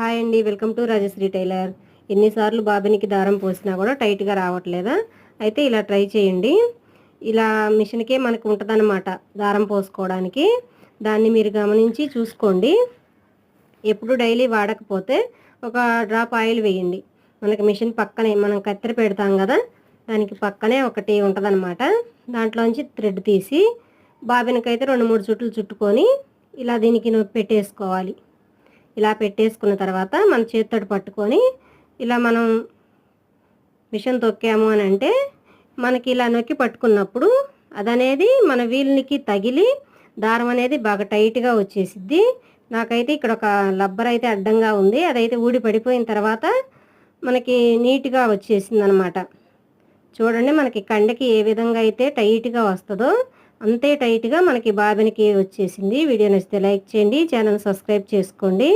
Hi అండి. Welcome to Rajshri tailor. ఎన్నిసార్లు బాబినికి దారం పోసినా కూడా టైట్గా రావట్లేదా? అయితే ఇలా ట్రై చేయండి. ఇలా మిషన్కే మనకు ఉంటుందన్నమాట దారం పోసుకోవడానికి. దాన్ని మీరు గమనించి చూసుకోండి. ఎప్పుడు డైలీ వాడకపోతే ఒక డ్రాప్ ఆయిల్ వేయండి. మనకి మిషన్ పక్కనే మనం కత్తెర పెడతాం కదా దానికి పక్కనే ఒకటి ఉంటుందన్నమాట. దాంట్లోంచి థ్రెడ్ తీసి బాబినకైతే రెండు మూడు చుట్లు చుట్టుకొని ఇలా దీనికి నొప్పి పెట్టేసుకోవాలి. ఇలా పెట్టేసుకున్న తర్వాత మన చేతితోటి పట్టుకొని ఇలా మనం మిషన్ తొక్కాము అని అంటే మనకి ఇలా నొక్కి పట్టుకున్నప్పుడు అదనేది మన వీలునికి తగిలి దారం అనేది బాగా టైట్గా వచ్చేసిద్ది. నాకైతే ఇక్కడ ఒక లబ్బర్ అయితే అడ్డంగా ఉంది. అదైతే ఊడి పడిపోయిన తర్వాత మనకి నీట్గా వచ్చేసింది అనమాట చూడండి మనకి కండకి ఏ విధంగా అయితే టైట్గా వస్తుందో అంతే టైట్గా మనకి బాబినికి వచ్చేసింది. వీడియో నచ్చితే లైక్ చేయండి. ఛానల్ సబ్స్క్రైబ్ చేసుకోండి.